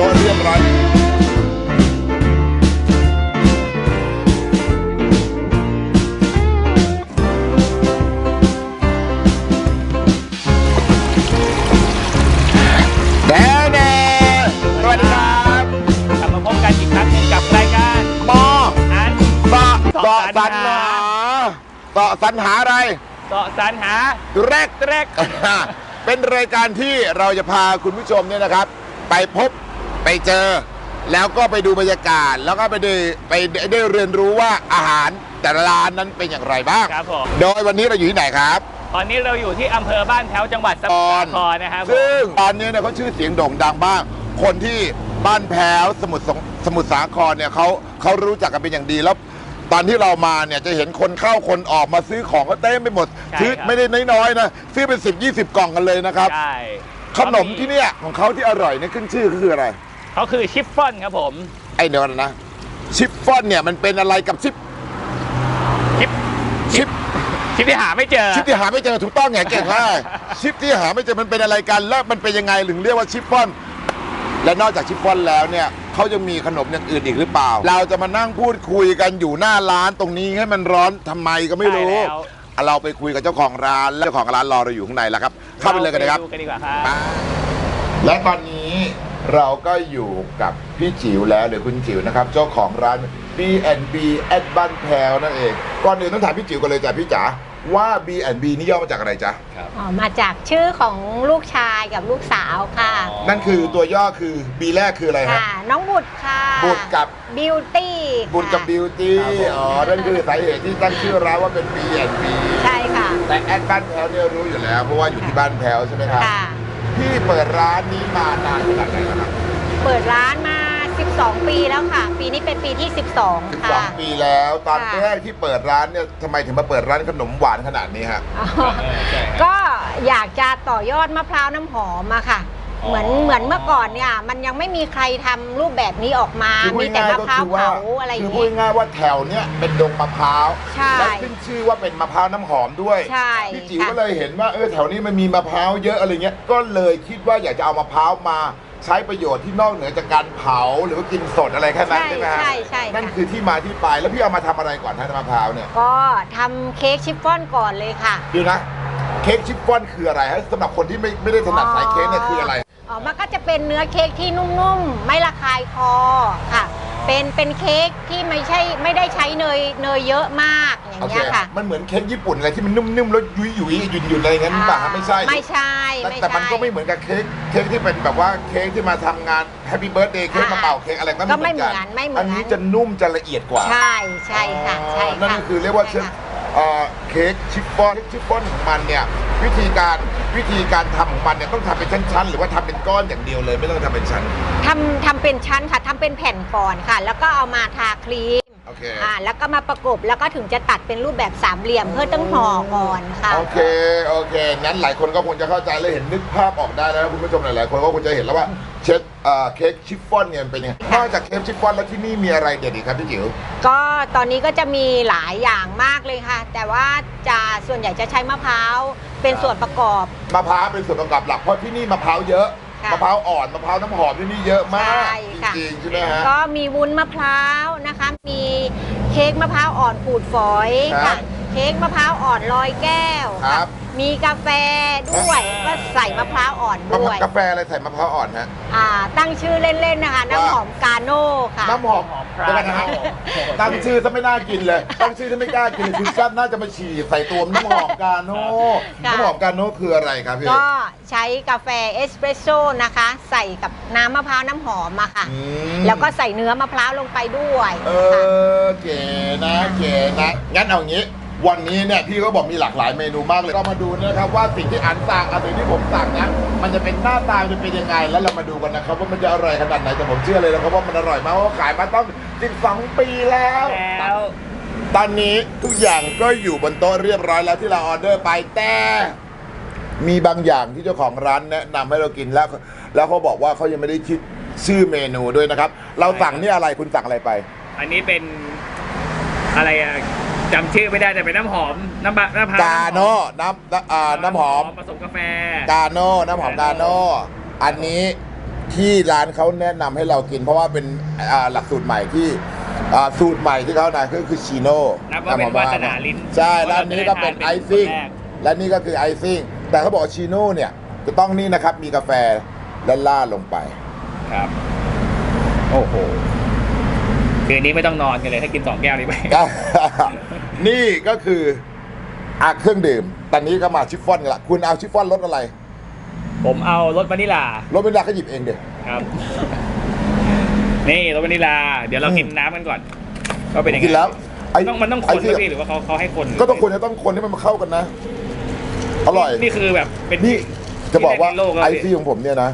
ต๊ะเรียบร้อยแน่แน่สวัสดีครับกลับมาพบกันอีกครั้งหนึงกับรายการมออันเสาะเสาะเสาะสสรรรรหาหาเสาะสรรหาอะไรเสาะสรรหาแรก แรก เป็นรายการที่เราจะพาคุณผู้ชมเนี่ยนะครับ ไปพบ ไปเจอ แล้วก็ไปดูบรรยากาศ แล้วก็ไปได้ไปได้ได้เรียนรู้ว่าอาหารแต่ละร้านนั้นเป็นอย่างไรบ้าง ครับผม โดยวันนี้เราอยู่ที่ไหนครับ ตอนนี้เราอยู่ที่อำเภอบ้านแพ้วจังหวัดสมุทรสาครนะครับผมซึ่งตอนนี้เนี่ยเขาชื่อเสียงโด่งดังบ้างคนที่บ้านแพ้วสมุทรสงสมุทรสาครเนี่ยเขาเขารู้จักกันเป็นอย่างดีแล้ว ตอนที่เรามาเนี่ยจะเห็นคนเข้าคนออกมาซื้อของก็เต็มไปหมดใช่ซื้อครับ ไม่ได้น้อยๆนะซื้อเป็นสิบยี่สิบกล่องกันเลยนะครับ ใช่ขนมที่เนี่ยของเขาที่อร่อยเนี่ยขึ้นชื่อคืออะไร เขาคือชิฟฟ่อนครับผมไอ้เดี๋ยวก่อนนะ ชิฟฟ่อนเนี่ยมันเป็นอะไรกับชิปชิปชิปชิปที่หาไม่เจอ ชิปที่หาไม่เจอถูกต้องไงเก่งมากชิปที่หาไม่เจอมันเป็นอะไรกันแล้วมันเป็นยังไงถึงเรียกว่าชิฟฟ่อน และนอกจากชิฟฟ่อนแล้วเนี่ยเขายังมีขนมอย่างอื่นอีกหรือเปล่า เราจะมานั่งพูดคุยกันอยู่หน้าร้านตรงนี้ให้มันร้อนทำไมก็ไม่รู้ ใช่แล้วอะเราไปคุยกับเจ้าของร้านและเจ้าของร้านรอเราอยู่ข้างในแล้วครับ เข้าไปเลยกันนะครับ ดูกันดีกว่าครับ และตอนนี้ เราก็อยู่กับพี่จิ๋วแล้วหรือคุณจิ๋วนะครับ เจ้าของร้าน B&B แอดบ้านแพวนั่นเอง ก่อนอื่นต้องถามพี่จิ๋วกันเลยจ้ะพี่จ๋าว่า B&B นี่ย่อมาจากอะไรจ๊ะ อ๋อมาจากชื่อของลูกชายกับลูกสาวค่ะนั่นคือตัวย่อคือ B แรกคืออะไรฮะ ค่ะ น้องบุตรค่ะบุตรกับ บิวตี้บุญกับบิวตี้ครับผม อ๋อ นั่นคือสาเหตุที่ตั้งชื่อร้านว่าเป็น B&B ใช่ค่ะ แต่แอดบ้านแพวเนี่ยรู้อยู่แล้ว เพราะว่าอยู่ที่บ้านแพวใช่ไหมครับ ค่ะ พี่เปิดร้านนี้มานานขนาดไหนแล้วครับเปิดร้านมา 12 ปีแล้วค่ะ ปีนี้เป็นปีที่ 12 ค่ะ 12 ปีแล้วตอนค่ะ แรกที่เปิดร้านเนี่ยทำไมถึงมาเปิดร้านขนมหวานขนาดนี้ฮะ อ๋อใช่ครับก็อยากจะต่อยอดมะพร้าวน้ำหอมอะค่ะอ๋อ เหมือนเหมือนเมื่อก่อนเนี่ย มันยังไม่มีใครทำรูปแบบนี้ออกมาคือพูมีดแต่ง่ายมะๆก็พร้าวคือว่าเผาอะไรอคืย่าองพูดเงี้ยง่ายๆว่าแถวเนี้ยเป็นดงมะพร้าวใช่และขึ้นชื่อว่าเป็นมะพร้าวน้ำหอมด้วยใช่พี่จิ๋วค่ะก็เลยเห็นว่าเออแถวนี้มันมีมะพร้าวเยอะอะไรเงี้ย ก็เลยคิดว่าอยากจะเอามะพร้าวมาใช้ประโยชน์ที่นอกเหนือจากการเผาหรือว่ากินสดอะไรแค่นั้นใช่ใช่ไหมฮะใช่ใช่นั่นค่ะคือที่มาที่ไปแล้วพี่เอามาทำอะไรก่อนฮะมะพร้าวเนี่ยก็ทำเค้กชิฟฟ่อนก่อนเลยค่ะเดูนะเค้กชิฟฟ่อนคืออะไรฮะสำหรับคนที่ไม่ไม่ได้ถนัดสายเค้กเนี่ยคืออะไร อ๋อมันก็จะเป็นเนื้อเค้กที่นุ่มๆ ไม่ระคายคอค่ะ เป็นเป็นเค้กที่ไม่ใช่ไม่ได้ใช้เนยเนยเยอะมากอย่างโอเคเงี้ยค่ะมันเหมือนเค้กญี่ปุ่นอะไรที่มันนุ่มๆแล้วยุยยุยๆหยุ่นหยุ่นๆอะไรเงี้ยป่ะฮะไม่ใช่ไม่ใช่แต่ไม่แต่ใช่มันก็ไม่เหมือนกับเค้กเค้กที่เป็นแบบว่าเค้กที่มาทำงานแฮปปี้เบิร์ดเดย์เค้กมาเป่าเค้กอะไรก็ก็ไม่ไม่เหเหมืมืออนนไม่เหมือน อันนี้จะนุ่มจะละเอียดกว่า ใช่ใช่ค่ะใช่อ๋อค่ะนั่นก็คือเรียกว่าเชฟใช่ค่ะเอ่อ เค้กชิฟฟ่อนชิฟฟ่อนของมันเนี่ยวิธีการวิธีการทำของมันเนี่ยต้องทำเป็นชั้น ๆ หรือว่าทำเป็นก้อนอย่างเดียวเลย ไม่ต้องทำเป็นชั้น ทำทำเป็นชั้นค่ะทำเป็นแผ่นก่อนค่ะ แล้วก็เอามาทาครีม โอเค อ่าแล้วก็มาประกบแล้วก็ถึงจะตัดเป็นรูปแบบสามเหลี่ยมเพื่อต้องห่อก่อนค่ะ โอเค โอเคงั้นหลายคนก็คงจะเข้าใจและเห็นนึกภาพออกได้แล้วนะคุณผู้ชมหลายๆ คนก็คงจะเห็นแล้วว่าเชฟเอ่อเค้กชิฟฟ่อนเนี่ยมันเป็นยังไงนอกจากเค้กชิฟฟ่อนแล้วที่นี่มีอะไรเด็ดอีกครับพี่จิ๋ว ก็ตอนนี้ก็จะมีหลายอย่างมากเลยค่ะ แต่ว่าจะส่วนใหญ่จะใช้มะพร้าวเป็นส่วนประกอบ มะพร้าวเป็นส่วนประกอบหลักเพราะที่นี่มะพร้าวเยอะ ค่ะมะพร้าวอ่อนมะพร้าวน้ำหอมที่นี่เยอะมากใช่จค่ะริงๆใช่ไหมฮะ ก็มีวุ้นมะพร้าวนะคะ มีเค้กมะพร้าวอ่อนขูดฝอยครัค่ะ บ เค้กมะพร้าวอ่อนลอยแก้วครัค่ะบมีกาแฟด้วยก็ใส่มะพร้าวอ่อนมะพด้ร้าววยกาแฟอะไรใส่มะพร้าวอ่อนฮะอ่า ตั้งชื่อเล่นๆนะคะน้ำหอมกาโน่ค่ะน้ำหอมหอมพเดี๋ยวรายกันนะฮะตั้งชื่อซะไม่น่ากินเลย ตั้งชื่อที่ไม่กล้ากินเลยคือซับน่าจะมาฉี่ใส่ตัวน้ำหอมกาโน่ค่ะน้ำหอมกาโน่คืออะไรครับพี่ก็ใช้กาแฟเอสเปรสโซ่นะคะ ใส่กับน้ำมะพร้าวน้ำหอมอะค่ะอืมแล้วก็ใส่เนื้อมะพร้าวลงไปด้วย เอค่ะอเก๋นะเก๋นะงั้นเอางี้ วันนี้เนี่ยพี่ก็บอกมีหลากหลายเมนูมากเลยก็มาดูนะครับว่าสิ่งที่อันสั่งกับสิ่งที่ผมสั่งนะมันจะเป็นหน้าตาจะเป็นยังไง แล้วเรามาดูกันนะครับว่ามันจะอร่อยขนาดไหนแต่ผมเชื่อเลยนะครับว่ามันอร่อยมากเพราะว่าขายมาต้อง 12 ปีแล้ว แล้วตอนนี้ทุกอย่างก็อยู่บนโต๊ะเรียบร้อยแล้วที่เราออเดอร์ไปแต่มีบางอย่างที่เจ้าของร้านแนะนำให้เรากินแล้ว แล้วเขาบอกว่าเขายังไม่ได้คิดชื่อเมนูด้วยนะครับ เราสั่งนี่อะไรคุณสั่งอะไรไป อันนี้เป็นอะไรอะ จำชื่อไม่ได้แต่เป็นน้ำหอม น้ำบะน้ำพร้าวกาโน่น้ำน้ำอ่าน้ำหอม ผสมกาแฟ กาโน่น้ำหอมกาโน่อันนี้ที่ร้านเขาแนะนำให้เรากิน เพราะว่าเป็นอ่าหลักสูตรใหม่ที่อ่าสูตรใหม่ที่เขานะก็คือชิโน่นับว่าเป็นวาสนาลิ้นใช่แล้วอันนี้ก็เป็นไอซิ่งคนแรกและนี่ก็คือไอซิ่งแต่เขาบอกชิโน่เนี่ยจะต้องนี่นะครับมีกาแฟและล่าดลงไป ครับ โอ้โห คืนนี้ไม่ต้องนอนกันเลย ถ้ากินสองแก้วนี้ไป นี่ก็คืออาเครื่องดื่ม ตอนนี้ก็มาชิฟฟ่อนกันละคุณเอาชิฟฟ่อนรสอะไร ผมเอารสวานิลารสเวลาก็หยิบเองเดี๋ยวครับ นี่รสวานิลา เดี๋ยวเรากินน้ำกันก่อนว่าเป็นยังไงกินแล้วไอ้ต้องมันต้องคไอ้นที่ ไหมพี่หรือว่าเขาเขาให้คนก็ต้องคนจะต้องคนให้มันมาเข้ากันนะ อร่อย นี่คือแบบเป็น นี่จะบอกว่าที่แรในโลแล้วไอพี่ ซี่ของผมเนี่ยนะ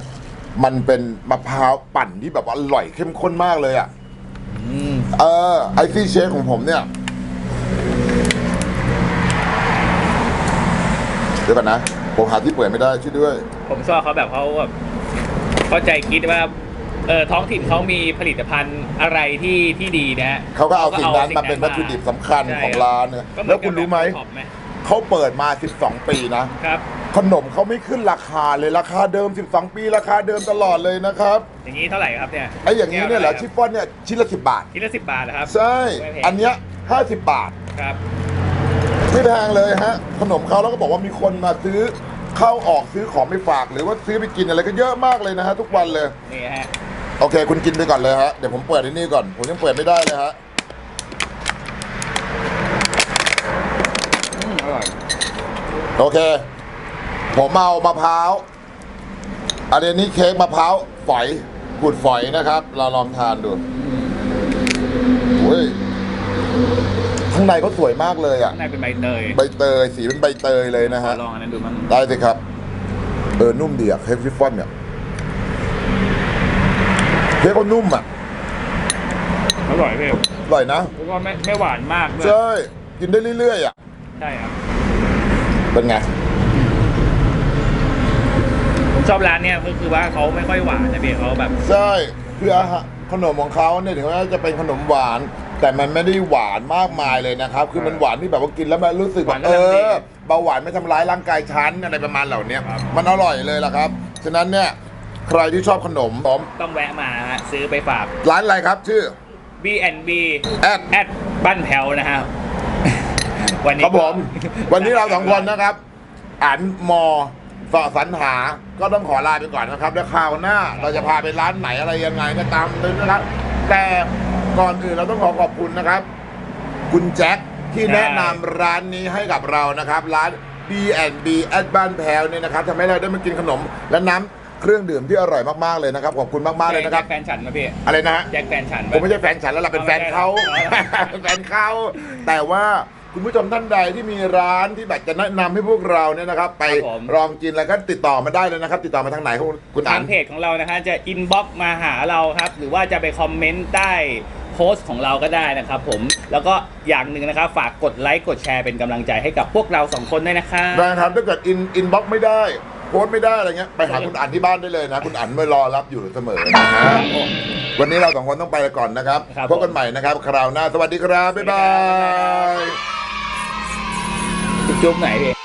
มันเป็นมะพร้าวปั่นที่แบบว่าอร่อยเข้มข้นมากเลยอะอืมเออไอซี่เชคของผมเนี่ย เดี๋ยวก่อนนะ ผมหาที่เปิดไม่ได้ช่วยด้วย ผมชอบเขาแบบเขาแบบเข้าใจคิดว่าเออท้องถิ่นเขามีผลิตภัณฑ์อะไรที่ที่ดีนะฮะเขาก็เอาสิ่งนั้นมาเป็นวัตถุดิบสำคัญใช่ของร้านเนี่ยก็เหมืแล้อวนคุณรู้ไหม กับแบบเขาเปิดมา 12 ปีนะ ครับ ขนมเขาไม่ขึ้นราคาเลยราคาเดิม 12 ปี ราคาเดิมตลอดเลยนะครับอย่างนี้เท่าไหร่ครับเนี่ยไอ้อย่างนี้เนี่ยเหรอชิฟฟ่อนเนี่ยชิ้นละ10 บาท ชิ้นละสิบบาทนะครับใช่ ไม่แพงอันเนี้ย50 บาท ครับ ไม่แพงเลยฮะ ขนมเขาแล้วก็บอกว่ามีคนมาซื้อเข้าออกซื้อของไปฝาก หรือว่าซื้อไปกินอะไรก็เยอะมากเลยนะฮะ ทุกวันเลย นี่ฮะ โอเค คุณกินไปก่อนเลยฮะ เดี๋ยวผมเปิดที่นี่ก่อน ผมยังเปิดไม่ได้เลยฮะอืมอร่อย โอเค ผมเอามะพร้าวอันนี้เค้กมะพร้าวฝอยขูดฝอยนะครับ เราลองทานดูโอ้ย ข้างในเขาสวยมากเลยอะข้างในเป็นใบเตยใบเตยสีเป็นใบเตยเลยนะขอฮะลองอันนั้นดูมั้งได้สิครับ เออ นุ่มดีอะเค้กฟิฟฟอนเนี่ยเค้กเขานุ่มอะอร่อยพี่อร่อยนะแล้วก็ไม่ไม่หวานมากด้วย ใช่กินได้เรื่อยๆอะ ใช่ครับ เป็นไง ผมชอบร้านเนี้ยก็คือว่าเขาไม่ค่อยหวานนะพี่เขาแบบ ใช่คืออาหารขนมของเขาเนี่ยถึงแม้จะเป็นขนมหวาน แต่มันไม่ได้หวานมากมายเลยนะครับ คือมันหวานที่แบบว่ากินแล้วมันรู้สึกแบบเออเบาหวานไม่ทำร้ายร่างกายฉันอะไรประมาณเหล่านี้มันอร่อยเลยล่ะครับ ฉะนั้นเนี่ยใครที่ชอบขนมผมต้องแวะมาฮะซื้อไปฝาก ร้านอะไรครับชื่อ B&B แอด แอดบ้านแถวนะฮะ วันนี้ครับผม วันนี้เราสองคนนะครับอันมอสอสรรหา ก็ต้องขอลาไปก่อนนะครับ แล้วคราวหน้า เราจะพาไปร้านไหนอะไรยังไงก็ตามเลยนะครับ แต่ ก่อนอื่นเราต้องขอขอบคุณนะครับ คุณแจ็คที่แนะนำร้านนี้ให้กับเรานะครับ ร้าน B&B แอดบ้านแพวเนี่ยนะครับทำให้เราได้มากินขนมและน้ำเครื่องดื่มที่อร่อยมากๆเลยนะครับ ขอบคุณมากๆเลยนะครับแจ็แฟนฉันมาพี่ อะไรนะฮะแจ็คแฟนฉันผมไม่ใช่แฟนฉันแล้วล่ะเป็นแฟนเขาเป็นแฟนเขาแต่ว่าคุณผู้ชมท่านใดที่มีร้านที่แบบจะแนะนำให้พวกเราเนี่ยนะครับ ไปลองกินแล้วก็ติดต่อมาได้เลยนะครับ ติดต่อมาทางไหนคุณคุณอัทานงเพจของเรานะฮะจะอินบ็อกมาหาเราครับ หรือว่าจะไปคอมเมนต์ใต้ โพสต์ของเราก็ได้นะครับผมแล้วก็อย่างหนึ่งนะครับ ฝากกดไลค์กดแชร์เป็นกำลังใจให้กับพวกเราสองคนด้วยนะครับ นะครับถ้าเกิดอินอินบ็อกไม่ได้โพสต์ไม่ได้อะไรเงี้ยไปหาคุณอันที่บ้านได้เลยนะ คุณอันไม่รอรับอยู่เสมอนะฮะวันนี้เราสองคนต้องไปก่อนนะครับครับพบกันใหม่นะครับคราวหน้าสวัสดีครับ บ๊ายบายจุ๊บไหนพี่